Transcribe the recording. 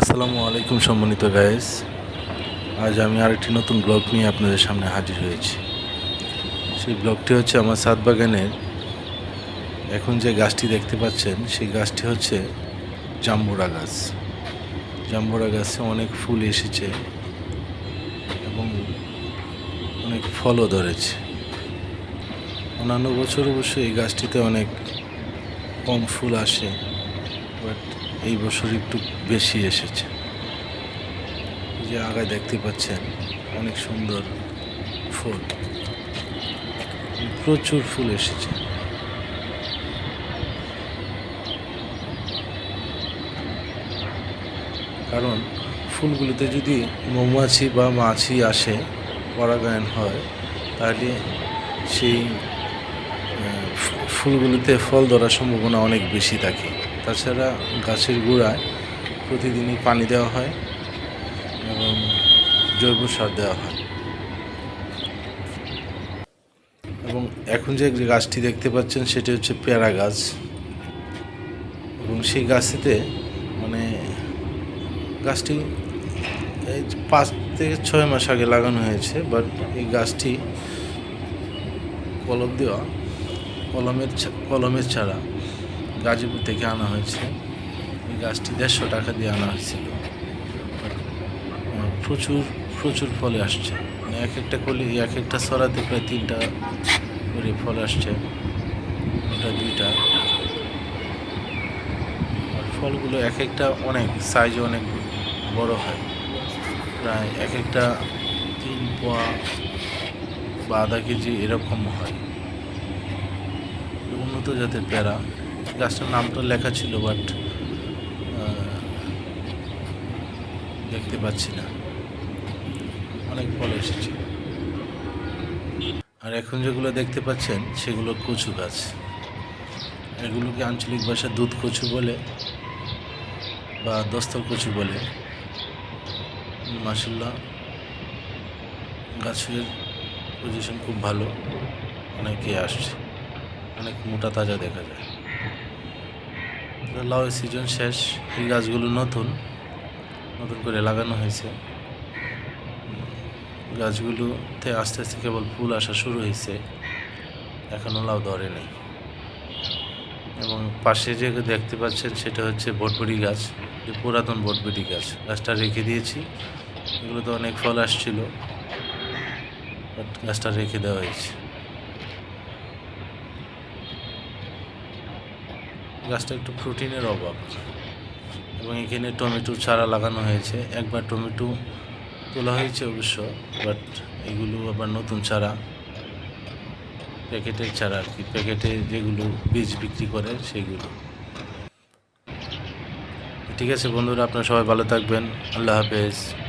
আসসালামু আলাইকুম সম্মানিত গায়েস আজ আমি আরেকটি নতুন ব্লগ নিয়ে আপনাদের সামনে হাজির হয়েছি। সেই ব্লগটি হচ্ছে আমার সাত বাগানের। এখন যে গাছটি দেখতে পাচ্ছেন, সেই গাছটি হচ্ছে জাম্বুরা গাছ। জাম্বুরা গাছে অনেক ফুল এসেছে এবং অনেক ফলও ধরেছে। অন্যান্য বছর অবশ্য এই গাছটিতে অনেক কম ফুল আসে বাট এই বছর একটু বেশি এসেছে। যে আগায় দেখতে পাচ্ছেন, অনেক সুন্দর ফুল। প্রচুর ফুল এসেছে। কারণ ফুলগুলিতে যদি মৌমাছি বা মাছি আসে, পরাগায়ন হয়, তাহলে সেই ফুলগুলিতে ফল ধরার সম্ভাবনা অনেক বেশি থাকে। তাছাড়া গাছের গোড়ায় প্রতিদিনই পানি দেওয়া হয় এবং জৈব সার দেওয়া হয়। এবং এখন যে গাছটি দেখতে পাচ্ছেন সেটি হচ্ছে পেয়ারা গাছ। এবং সেই গাছটিতে মানে গাছটি পাঁচ থেকে ছয় মাস আগে লাগানো হয়েছে বাট এই গাছটি কলম দেওয়া, কলমের কলমের চারা গাজীপুর থেকে আনা হয়েছে। এই গাছটি দেড়শো টাকা দিয়ে আনা হয়েছিল। প্রচুর প্রচুর ফলে আসছে। মানে এক একটা কলি, এক একটা সরাতে প্রায় তিনটা করে ফল আসছে। ওটা দুইটা। আর ফলগুলো এক একটা অনেক সাইজে অনেক বড় হয়। প্রায় এক একটা তিন পোয়া বা আধা কেজি এরকম হয়। উন্নত জাতের পেয়ারা। গাছটার নামটা লেখা ছিল বাট দেখতে পাচ্ছি না। অনেক ফল এসেছে। আর এখন যেগুলো দেখতে পাচ্ছেন, সেগুলো কচু গাছ। এগুলোকে আঞ্চলিক ভাষা দুধ কচু বলে বা দস্তর কচু বলে। মাসাল্লাহ গাছের পজিশন খুব ভালো। অনেকে আসছে, অনেক মোটা তাজা দেখা যায়। লাউয়ের সিজন শেষ, এই গাছগুলো নতুন নতুন করে লাগানো হয়েছে। গাছগুলোতে আস্তে আস্তে কেবল ফুল আসা শুরু হয়েছে। এখনও লাউ ধরে নেই। এবং পাশে যে দেখতে পাচ্ছেন সেটা হচ্ছে বটবটি গাছ, যে পুরাতন বটবটি গাছ। গাছটা রেখে দিয়েছি। এগুলো তো অনেক ফল আসছিল গাছটা রেখে দেওয়া হয়েছে। গাছটা একটু প্রোটিনের অভাব। এবং এখানে টমেটো চারা লাগানো হয়েছে। একবার টমেটো তোলা হয়েছে অবশ্য, বাট এগুলো আবার নতুন চারা। প্যাকেটের চারা আর কি। প্যাকেটে যেগুলো বীজ বিক্রি করে, সেগুলো। ঠিক আছে বন্ধুরা, আপনারা সবাই ভালো থাকবেন। আল্লাহ হাফেজ।